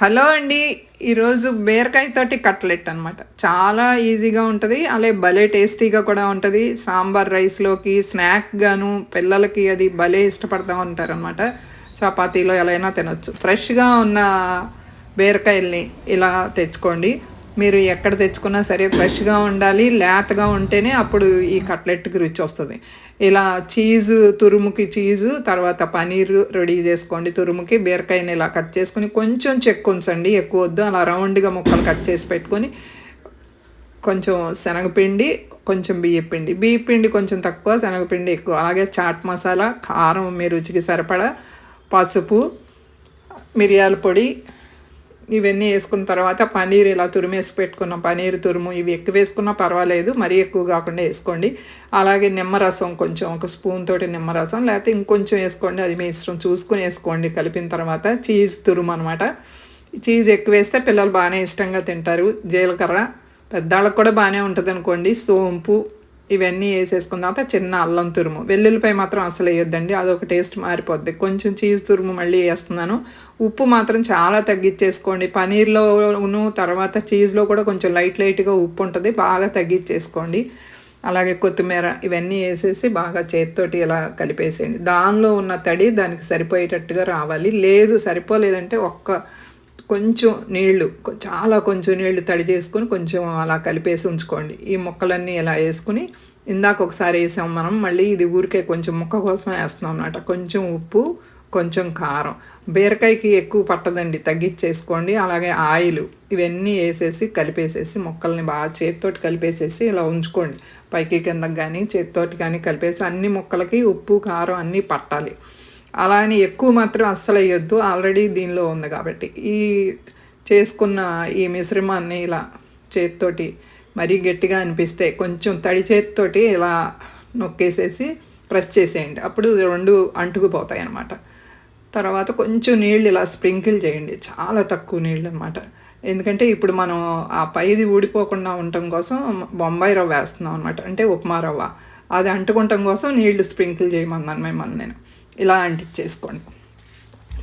Hello అండి ఈరోజు బీరకాయతోటి cutlet అనమాట చాలా ఈజీగా ఉంటుంది అలాగే భలే టేస్టీగా కూడా ఉంటుంది. సాంబార్ రైస్లోకి స్నాక్ గాను పిల్లలకి అది భలే ఇష్టపడతా ఉంటారనమాట చపాతీలో ఎలా అయినా తినొచ్చు. ఫ్రెష్గా ఉన్న బీరకాయల్ని ఇలా తెచ్చుకోండి. మీరు ఎక్కడ తెచ్చుకున్నా సరే ఫ్రెష్గా ఉండాలి లేతగా ఉంటేనే అప్పుడు ఈ కట్లెట్కి రుచి వస్తుంది. ఇలా చీజు తురుముకి చీజు తర్వాత పనీర్ రెడీ చేసుకోండి. తురుముకి బీరకాయని ఇలా కట్ చేసుకొని కొంచెం చెక్కు ఉంచండి. ఎక్కువ వద్దు అలా రౌండ్గా ముక్కలు కట్ చేసి పెట్టుకొని కొంచెం శనగపిండి కొంచెం బియ్యపిండి బియ్యపిండి కొంచెం తక్కువ శనగపిండి ఎక్కువ. అలాగే చాట్ మసాలా కారం మీ రుచికి సరిపడా పసుపు మిరియాల పొడి ఇవన్నీ వేసుకున్న తర్వాత పనీర్ ఇలా తురిమేసి పెట్టుకున్న. పనీర్ తురుము ఇవి ఎక్కువ వేసుకున్నా పర్వాలేదు మరీ ఎక్కువ కాకుండా వేసుకోండి. అలాగే నిమ్మరసం కొంచెం ఒక స్పూన్ తోటి నిమ్మరసం లేకపోతే ఇంకొంచెం వేసుకోండి. అది మీ ఇష్టం చూసుకుని వేసుకోండి. కలిపిన తర్వాత చీజ్ తురుము అనమాట చీజ్ ఎక్కువ వేస్తే పిల్లలు బాగానే ఇష్టంగా తింటారు. జీలకర్ర పెద్దవాళ్ళకి కూడా బాగానే ఉంటుంది అనుకోండి సోంపు ఇవన్నీ వేసేసుకున్న తర్వాత చిన్న అల్లం తురుము. వెల్లుల్లిపై మాత్రం అసలు వేయొద్దండి. అదొక టేస్ట్ మారిపోద్ది. కొంచెం చీజ్ తురుము మళ్ళీ వేస్తున్నాను. ఉప్పు మాత్రం చాలా తగ్గించేసుకోండి పనీర్లోను తర్వాత చీజ్లో కూడా కొంచెం లైట్ లైట్గా ఉప్పు ఉంటుంది. బాగా తగ్గించేసుకోండి అలాగే కొత్తిమీర ఇవన్నీ వేసేసి బాగా చేతితోటి ఇలా కలిపేసేయండి. దానిలో ఉన్న తడి దానికి సరిపోయేటట్టుగా రావాలి. లేదు సరిపోలేదంటే ఒక్క కొంచెం నీళ్ళు చాలా కొంచెం నీళ్ళు తడి చేసుకొని కొంచెం అలా కలిపేసి ఉంచుకోండి. ఈ ముక్కలన్నీ ఇలా వేసుకుని ఇందాక ఒకసారి వేసాం మనం మళ్ళీ ఇది ఊరికే కొంచెం ముక్క కోసమే వేస్తున్నాం అన్నమాట. కొంచెం ఉప్పు కొంచెం కారం. బీరకాయకి ఎక్కువ పట్టదండి తగ్గించేసుకోండి. అలాగే ఆయిల్ ఇవన్నీ వేసేసి కలిపేసేసి మొక్కల్ని బాగా చేతితోటి కలిపేసేసి ఇలా ఉంచుకోండి. పైకి కిందకి కానీ చేతితోటి కానీ కలిపేసి అన్ని మొక్కలకి ఉప్పు కారం అన్నీ పట్టాలి. అలా అని ఎక్కువ మాత్రం అస్సలు వేయొద్దు. ఆల్రెడీ దీనిలో ఉంది కాబట్టి. ఈ చేసుకున్న ఈ మిశ్రమాన్ని ఇలా చేతితోటి మరీ గట్టిగా అనిపిస్తే కొంచెం తడి చేతితోటి ఇలా నొక్కేసేసి ప్రెస్ చేసేయండి. అప్పుడు రెండు అంటుకుపోతాయి అన్నమాట. తర్వాత కొంచెం నీళ్ళు ఇలా స్ప్రింకిల్ చేయండి. చాలా తక్కువ నీళ్ళు అనమాట ఎందుకంటే ఇప్పుడు మనం ఆ పైది ఊడిపోకుండా ఉండటం కోసం బొంబాయి రవ్వ వేస్తున్నాం అనమాట అంటే ఉప్మా రవ్వ. అది అంటుకుంటాం కోసం నీళ్ళు స్ప్రింకిల్ చేయమన్నాను మిమ్మల్ని నేను. ఇలా అంటించేసుకోండి.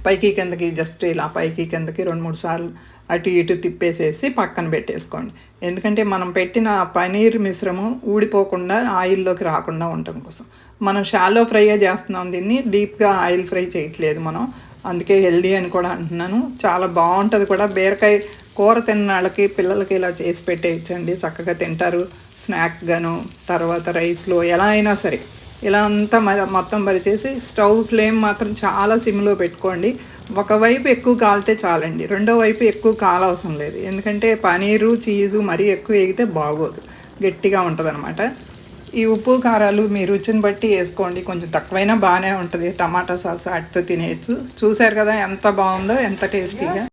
పైకి కిందకి జస్ట్ ఇలా పైకి కిందకి రెండు మూడు సార్లు అటు ఇటు తిప్పేసేసి పక్కన పెట్టేసుకోండి. ఎందుకంటే మనం పెట్టిన పనీర్ మిశ్రమం ఊడిపోకుండా ఆయిల్లోకి రాకుండా ఉండటం కోసం. మనం షాలో ఫ్రైగా చేస్తున్నాం దీన్ని డీప్గా ఆయిల్ ఫ్రై చేయట్లేదు మనం. అందుకే హెల్దీ అని కూడా అంటున్నాను. చాలా బాగుంటుంది కూడా. బీరకాయ కూర తిన్న వాళ్ళకి పిల్లలకి ఇలా చేసి పెట్టేయచ్చండి. చక్కగా తింటారు. స్నాక్గాను తర్వాత రైస్లో ఎలా అయినా సరే. ఇలా అంతా మ- మొత్తం పరిచేసి స్టవ్ ఫ్లేమ్ మాత్రం చాలా సిమ్లో పెట్టుకోండి. ఒకవైపు ఎక్కువ కాలితే చాలండి. రెండో వైపు ఎక్కువ కాలవసరం లేదు. ఎందుకంటే పనీరు చీజు మరీ ఎక్కువ వేగితే బాగోదు. గట్టిగా ఉంటుంది ఈ ఉప్పు కారాలు మీ రుచిని బట్టి వేసుకోండి. కొంచెం తక్కువైనా బాగానే ఉంటుంది. టమాటా సాస్ వాటితో తినేయచ్చు. చూశారు కదా ఎంత బాగుందో ఎంత టేస్టీగా.